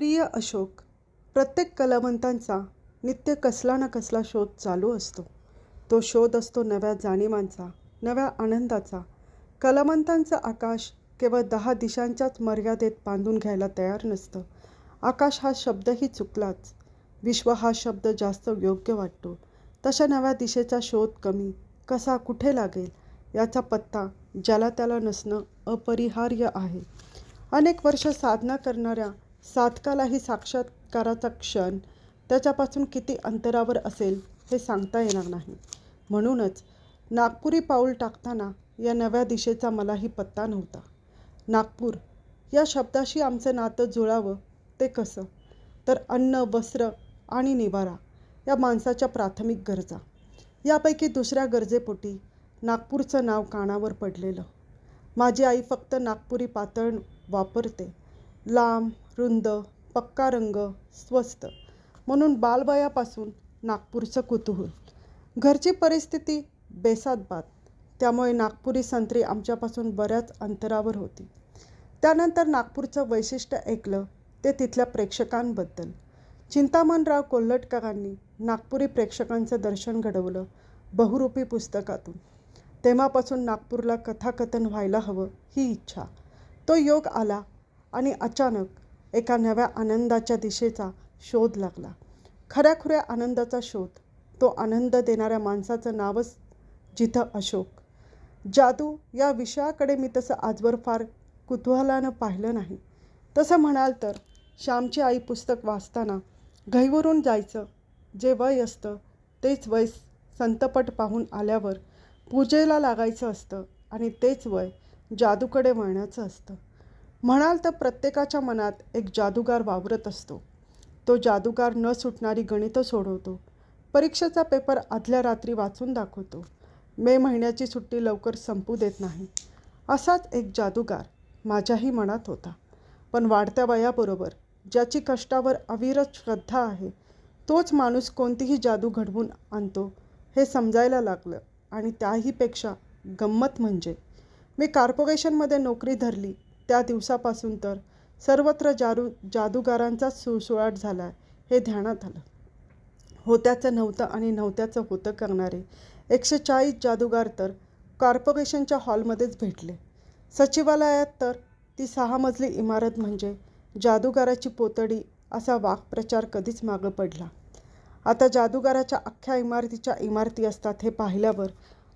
प्रिय अशोक प्रत्येक कलावंतांचा नित्य कसला ना कसला शोध चालू असतो. तो शोध असतो नव्या जाणीवांचा नव्या आनंदाचा. कलावंतांचं आकाश केवळ दहा दिशांच्याच मर्यादेत बांधून घ्यायला तयार नसतं. आकाश हा शब्दही चुकलाच. विश्व हा शब्द जास्त योग्य वाटतो. तशा नव्या दिशेचा शोध कमी कसा कुठे लागेल याचा पत्ता ज्याला त्याला नसणं अपरिहार्य आहे. अनेक वर्ष साधना करणाऱ्या सातकालाही साक्षात्काराचा क्षण त्याच्यापासून किती अंतरावर असेल हे सांगता येणार नाही. म्हणूनच नागपुरी पाऊल टाकताना या नव्या दिशेचा मलाही पत्ता नव्हता. नागपूर या शब्दाशी आमचं नातं जुळावं ते कसं? तर अन्न वस्त्र आणि निवारा या माणसाच्या प्राथमिक गरजा. यापैकी दुसऱ्या गरजेपोटी नागपूरचं नाव कानावर पडलेलं. माझी आई फक्त नागपुरी पातळ वापरते. लांब रुंद पक्का रंग स्वस्त. म्हणून बालवयापासून नागपूरचं कुतूहल. घरची परिस्थिती बेसातबात त्यामुळे नागपुरी संत्री आमच्यापासून बऱ्याच अंतरावर होती. त्यानंतर नागपूरचं वैशिष्ट्य ऐकलं ते तिथल्या प्रेक्षकांबद्दल. चिंतामणराव कोल्हटकरांनी नागपुरी प्रेक्षकांचं दर्शन घडवलं बहुरूपी पुस्तकातून. तेव्हापासून नागपूरला कथाकथन व्हायला हवं ही इच्छा. तो योग आला आणि अचानक एका नव्या आनंदाच्या दिशेचा शोध लागला. खऱ्याखुऱ्या आनंदाचा शोध. तो आनंद देणाऱ्या माणसाचं नावच जिथं अशोक. जादू या विषयाकडे मी तसं आजवर फार कुतूहलानं पाहिलं नाही. तसं म्हणाल तर श्यामची आई पुस्तक वाचताना घईवरून जायचं जे वय असतं तेच वय संतपट पाहून आल्यावर पूजेला लागायचं असतं आणि तेच वय जादूकडे वळण्याचं असतं. म्हणाल तर प्रत्येकाच्या मनात एक जादूगार वावरत असतो. तो जादूगार न सुटणारी गणितं सोडवतो. परीक्षेचा पेपर आदल्या रात्री वाचून दाखवतो. मे महिन्याची सुट्टी लवकर संपू देत नाही. असाच एक जादूगार माझ्याही मनात होता. पण वाढत्या वयाबरोबर ज्याची कष्टावर अविरत श्रद्धा आहे तोच माणूस कोणतीही जादू घडवून आणतो हे समजायला लागलं. आणि त्याहीपेक्षा गंमत म्हणजे मी कॉर्पोरेशनमध्ये नोकरी धरली त्या दिवसापासून तर सर्वत्र जादू जादूगारांचाच सुळसुळाट झाला हे ध्यानात आलं. होत्याचं नव्हतं आणि नव्हत्याचं होतं करणारे एकशे चाळीस जादूगार तर कॉर्पोरेशनच्या हॉलमध्येच भेटले. सचिवालयात तर ती सहा मजली इमारत म्हणजे जादूगाराची पोतडी असा वाक्प्रचार कधीच मागं पडला. आता जादूगाराच्या अख्ख्या इमारतीच्या इमारती असतात हे पाहिल्यावर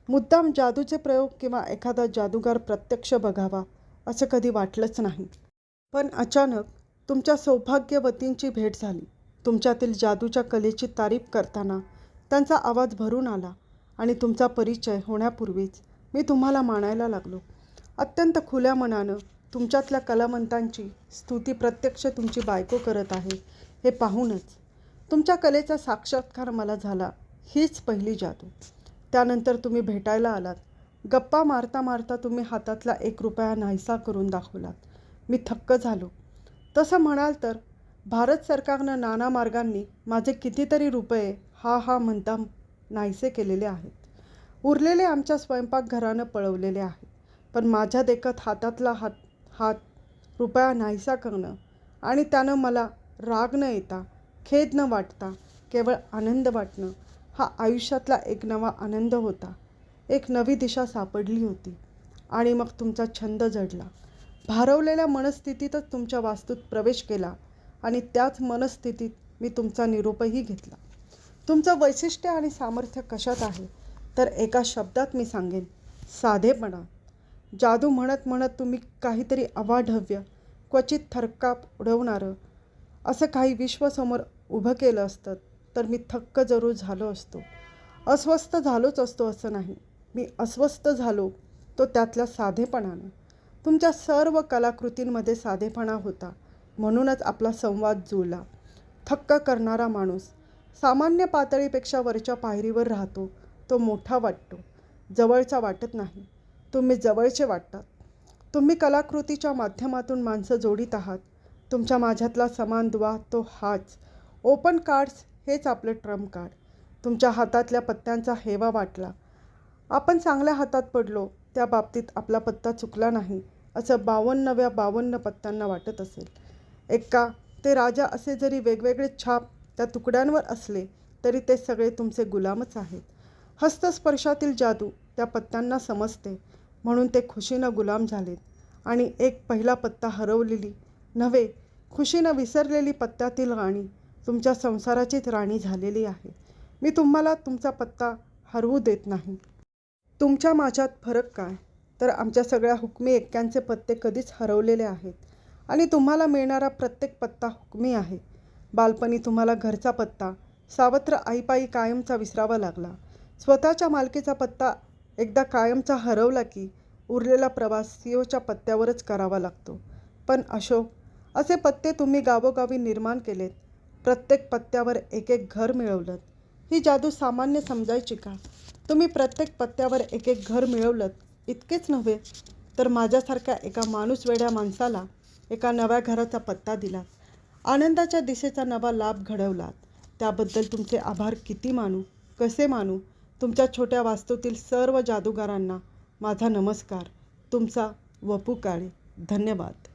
मुद्दाम जादूचे प्रयोग किंवा एखादा जादूगार प्रत्यक्ष बघावा असं कधी वाटलंच नाही. पण अचानक तुमच्या सौभाग्यवतींची भेट झाली. तुमच्यातील जादूच्या कलेची तारीफ करताना त्यांचा आवाज भरून आला आणि तुमचा परिचय होण्यापूर्वीच मी तुम्हाला मानायला लागलो. अत्यंत खुल्या मनानं तुमच्यातल्या कलावंतांची स्तुती प्रत्यक्ष तुमची बायको करत आहे हे पाहूनच तुमच्या कलेचा साक्षात्कार मला झाला हीच पहिली जादू. त्यानंतर तुम्ही भेटायला आलात गप्पा मारता मारता तुम्ही हातातला एक रुपया नाहीसा करून दाखवलात. मी थक्क झालो. तसं म्हणाल तर भारत सरकारनं नाना मार्गांनी माझे कितीतरी रुपये हा हा म्हणता नाहीसे केलेले आहेत. उरलेले आमच्या स्वयंपाकघरानं पळवलेले आहेत. पण माझ्या देखत हातातला हात हात रुपया नाहीसा करणं आणि त्यानं मला राग न येता खेद न वाटता केवळ आनंद वाटणं हा आयुष्यातला एक नवा आनंद होता. एक नवी दिशा सापडली होती. आणि मग तुमचा छंद जडला. भारवलेल्या मनस्थितीतच तुमच्या वास्तूत प्रवेश केला आणि त्याच मनस्थितीत मी तुमचा निरोपही घेतला. तुमचं वैशिष्ट्य आणि सामर्थ्य कशात आहे? तर एका शब्दात मी सांगेन. साधेपणा. जादू म्हणत म्हणत तुम्ही काहीतरी अवाढव्य क्वचित थरकाप उडवणारं असं काही विश्वसमोर उभं केलं असतं तर मी थक्क जरूर झालो असतो. अस्वस्थ झालोच असतो असं नाही. मी अस्वस्थ झालो तो त्यातल्या साधेपणानं. तुमच्या सर्व कलाकृतींमध्ये साधेपणा होता. म्हणूनच आपला संवाद जुळला. थक्क करणारा माणूस सामान्य पातळीपेक्षा वरच्या पायरीवर राहतो तो मोठा वाटतो. जवळचा वाटत नाही. तुम्ही जवळचे वाटतात. तुम्ही कलाकृतीच्या माध्यमातून माणसं जोडीत आहात. तुमच्या माझ्यातला समान दुवा तो हाच. ओपन कार्ड्स हेच आपलं ट्रम्प कार्ड तुमच्या हातातल्या पत्त्यांचा हेवा वाटला. आपण चांगल्या हातात पडलो त्या बाबतीत आपला पत्ता चुकला नाही असं बावन्नव्या बावन्न पत्त्यांना वाटत असेल. एका ते राजा असे जरी वेगवेगळे छाप त्या तुकड्यांवर असले तरी ते सगळे तुमचे गुलामच आहेत. हस्तस्पर्शातील जादू त्या पत्त्यांना समजते म्हणून ते खुशीनं गुलाम झालेत. आणि एक पहिला पत्ता हरवलेली नव्हे खुशीनं विसरलेली पत्त्यातील राणी तुमच्या संसाराचीच राणी झालेली आहे. मी तुम्हाला तुमचा पत्ता हरवू देत नाही. तुमच्या माझ्यात फरक काय? तर आमच्या सगळ्या हुकमी एक्क्यांचे पत्ते कधीच हरवलेले आहेत. आणि तुम्हाला मिळणारा प्रत्येक पत्ता हुकमी आहे. बालपणी तुम्हाला घरचा पत्ता सावत्र आईपाई कायमचा विसरावा लागला. स्वतःच्या मालकीचा पत्ता एकदा कायमचा हरवला की उरलेला प्रवास सीओच्या पत्त्यावरच करावा लागतो. पण अशोक असे पत्ते तुम्ही गावोगावी निर्माण केलेत. प्रत्येक पत्त्यावर एक एक घर मिळवलं ही जादू सामान्य समजायची का? तुम्ही प्रत्येक पत्त्यावर एक एक घर मिळवलं इतकेच नव्हे तर माझ्यासारख्या एका माणूस वेड्या माणसाला एका नव्या घराचा पत्ता दिला. आनंदाच्या दिशेचा नवा लाभ घडवलात त्याबद्दल तुमचे आभार किती मानू कसे मानू? तुमच्या छोट्या वास्तूतील सर्व जादूगारांना माझा नमस्कार. तुमचा वपू काळे. धन्यवाद.